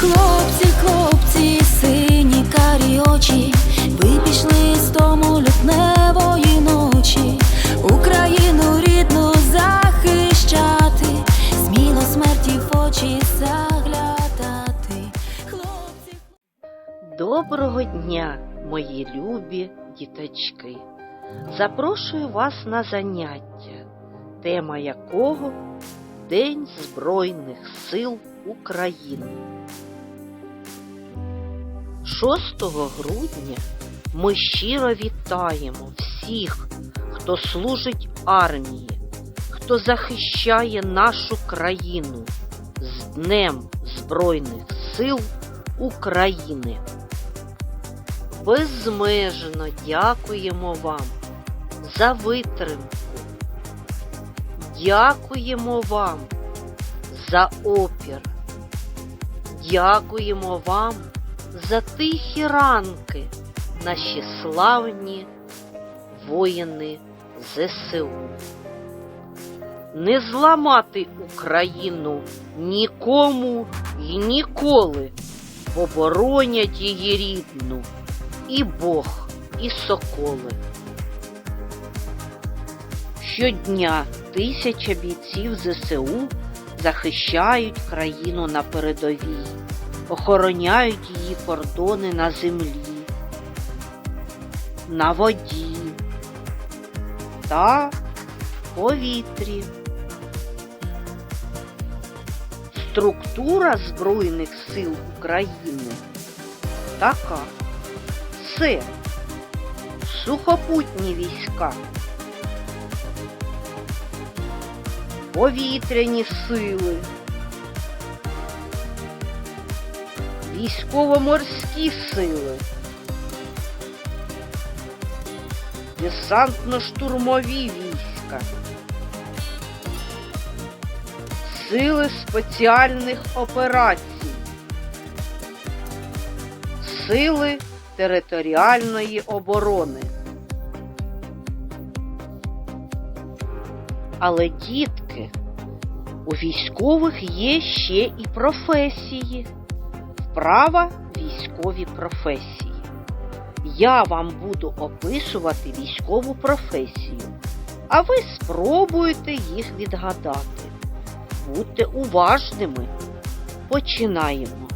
Хлопці, хлопці, сині карі очі, ви пішли з дому лютневої ночі, Україну рідну захищати, сміло смерті в очі заглядати. Хлопці, Доброго дня, мої любі діточки! Запрошую вас на заняття, тема якого День Збройних сил України. 6 грудня ми щиро вітаємо всіх, хто служить армії, хто захищає нашу країну з Днем Збройних сил України. Безмежно дякуємо вам за витримку. Дякуємо вам за опір. Дякуємо вам за тихі ранки, наші славні воїни ЗСУ. Не зламати Україну нікому і ніколи, бо її рідну і Бог, і соколи. Щодня тисяча бійців ЗСУ захищають країну на передовій, охороняють її кордони на землі, на воді та повітрі. Структура Збройних сил України така. Це сухопутні війська, повітряні сили, військово-морські сили, десантно-штурмові війська, сили спеціальних операцій, сили територіальної оборони. Але дітки, у військових є ще і професії. Вправа військові професії. Я вам буду описувати військову професію, а ви спробуєте їх відгадати. Будьте уважними. Починаємо.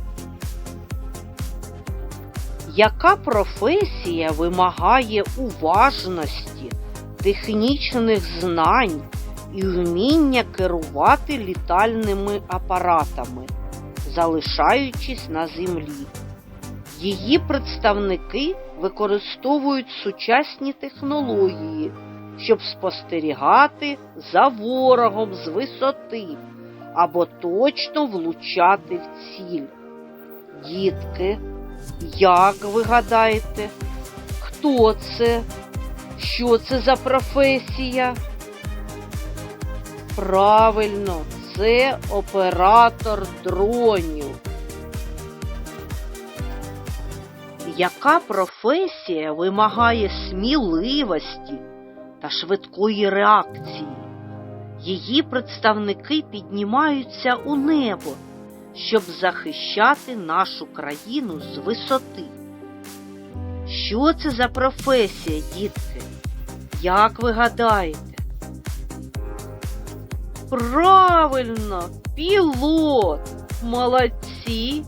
Яка професія вимагає уважності, технічних знань і вміння керувати літальними апаратами, залишаючись на землі? Її представники використовують сучасні технології, щоб спостерігати за ворогом з висоти або точно влучати в ціль. Дітки, як ви гадаєте, хто це? Що це за професія? Правильно, це оператор дронів. Яка професія вимагає сміливості та швидкої реакції? Її представники піднімаються у небо щоб захищати нашу країну з висоти. Що це за професія, дітки? Як ви гадаєте? Правильно, пілот. Молодці.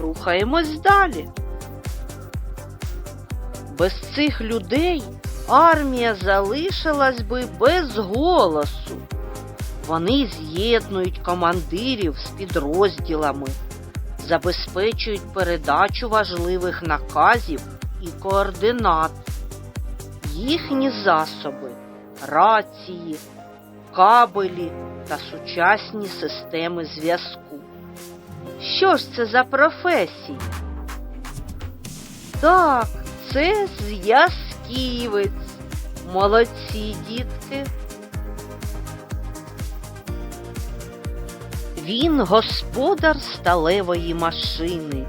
Рухаємось далі. Без цих людей армія залишилась би без голосу. Вони з'єднують командирів з підрозділами, забезпечують передачу важливих наказів і координат. Їхні засоби, рації, кабелі та сучасні системи зв'язку. Що ж це за професії? Так, це зв'язківець. Молодці дітки. Він господар сталевої машини,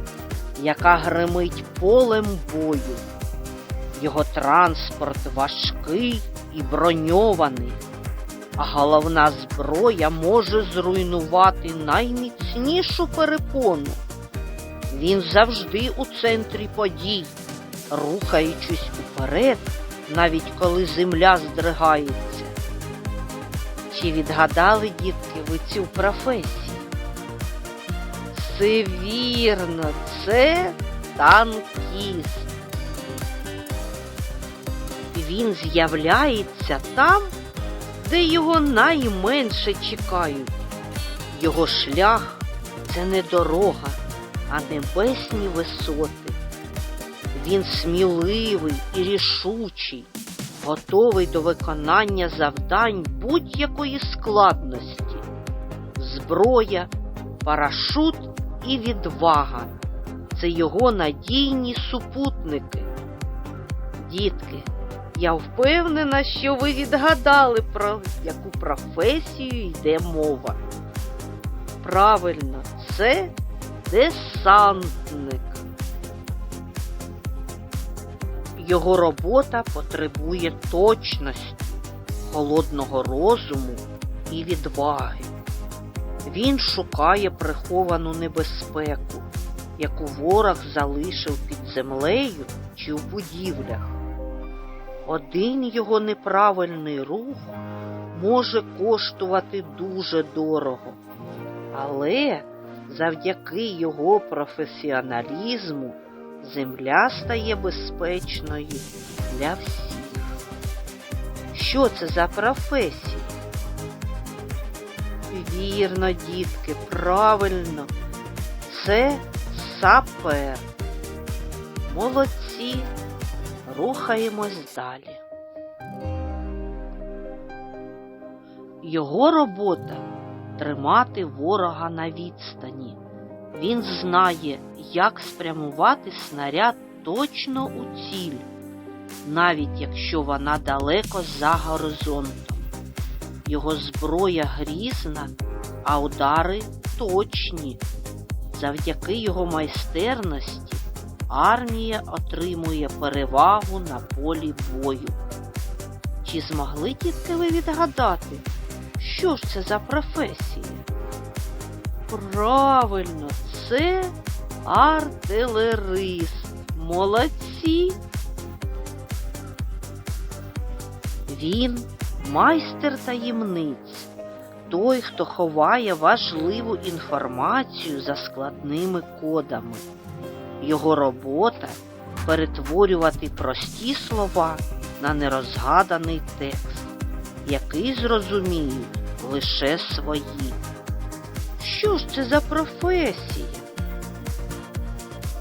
яка гримить полем бою. Його транспорт важкий і броньований, головна зброя може зруйнувати найміцнішу перепону Він завжди у центрі подій, рухаючись уперед, навіть коли земля здригається. Чи відгадали, дітки, ви цю професію? Все вірно, це танкіст. Він з'являється там, де його найменше чекають. Його шлях це не дорога, а небесні висоти. Він сміливий і рішучий, готовий до виконання завдань будь-якої складності. Зброя, парашут і відвага це його надійні супутники. Дітки, я впевнена, що ви відгадали, про яку професію йде мова. Правильно, це десантник. Його робота потребує точності, холодного розуму і відваги. Він шукає приховану небезпеку, яку ворог залишив під землею чи в будівлях. Один його неправильний рух може коштувати дуже дорого, але завдяки його професіоналізму земля стає безпечною для всіх. Що це за професія? Вірно, дітки, правильно, це сапер. Молодці, рухаємось далі. Його робота тримати ворога на відстані. Він знає, як спрямувати снаряд точно у ціль, навіть якщо вона далеко за горизонтом. Його зброя грізна, а удари точні. Завдяки його майстерності армія отримує перевагу на полі бою. Чи змогли дітки ви відгадати, що ж це за професія? Правильно, це артилерист. Молодці. Він майстер таємниць, той, хто ховає важливу інформацію за складними кодами. Його робота перетворювати прості слова на нерозгаданий текст, який зрозуміють лише свої. Що ж це за професія?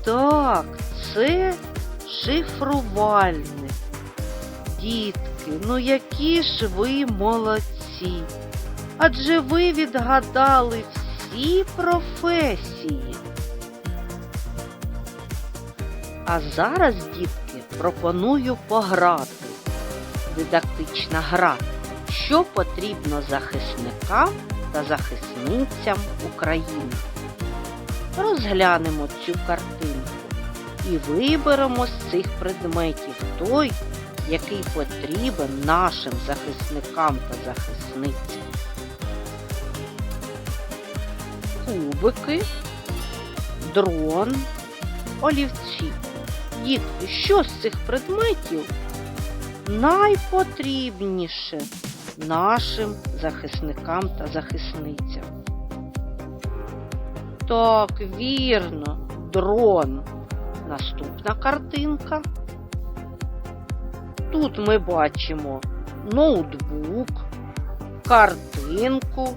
Так, це шифрувальник. Дітки, ну які ж ви молодці. Адже ви відгадали всі професії. А зараз, дітки, пропоную пограти. Дидактична гра. Що потрібно захисникам та захисницям України. Розглянемо цю картинку і виберемо з цих предметів той, який потрібен нашим захисникам та захисницям. Кубики, дрон, олівці. Дітки, що з цих предметів найпотрібніше нашим захисникам та захисницям? Так, вірно, дрон. Наступна картинка. Тут ми бачимо ноутбук, картинку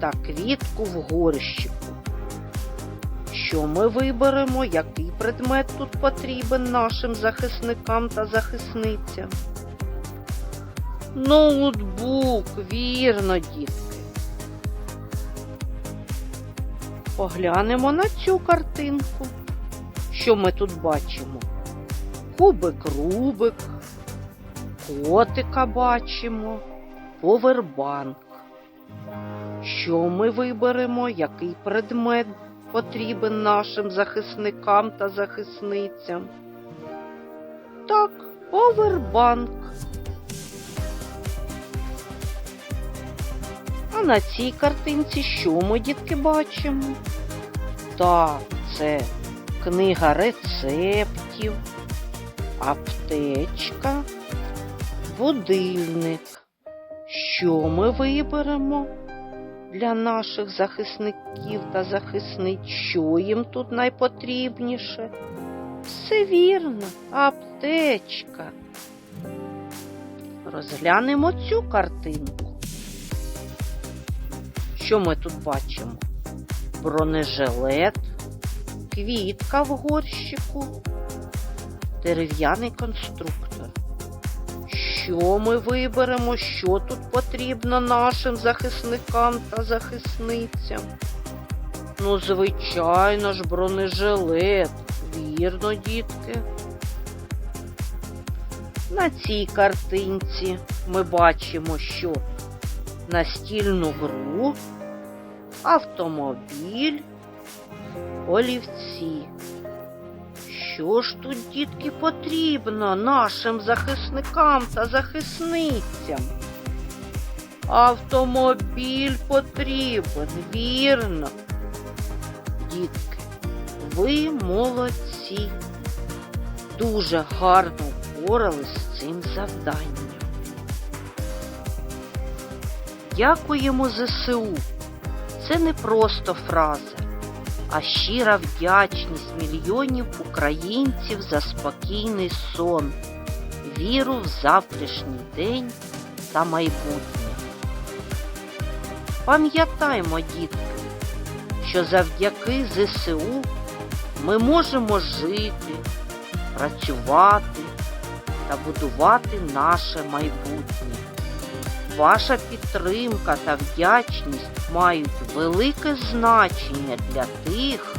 та квітку в горщику. Що ми виберемо, який предмет тут потрібен нашим захисникам та захисницям? Ноутбук, вірно, дітки. Поглянемо на цю картинку. Що ми тут бачимо? Кубик Рубик, котика бачимо, повербанк. Що ми виберемо, який предмет потрібен нашим захисникам та захисницям? Так, повербанк. А на цій картинці що ми, дітки, бачимо? Так, це книга рецептів, аптечка, будильник. Що ми виберемо для наших захисників та захисниць? Що їм тут найпотрібніше? Все вірно, аптечка. Розглянемо цю картинку. Що ми тут бачимо? Бронежилет, квітка в горщику, дерев'яний конструктор. Що ми виберемо, що тут потрібно нашим захисникам та захисницям? Ну, звичайно ж, бронежилет. Вірно, дітки. На цій картинці ми бачимо, що настільну гру, автомобіль, олівці. Що ж тут, дітки, потрібно нашим захисникам та захисницям? Автомобіль потрібен, вірно. Дітки, ви молодці. Дуже гарно впорались з цим завданням. Дякуємо ЗСУ. Це не просто фраза, а щира вдячність мільйонів українців за спокійний сон, віру в завтрашній день та майбутнє. Пам'ятаймо, дітки, що завдяки ЗСУ ми можемо жити, працювати та будувати наше майбутнє. Ваша підтримка та вдячність мають велике значення для тих,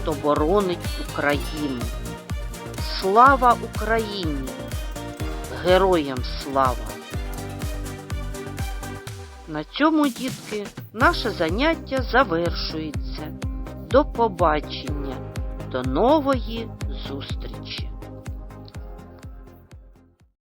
хто боронить Україну. Слава Україні! Героям слава! На цьому, дітки, наше заняття завершується. До побачення, до нової зустрічі!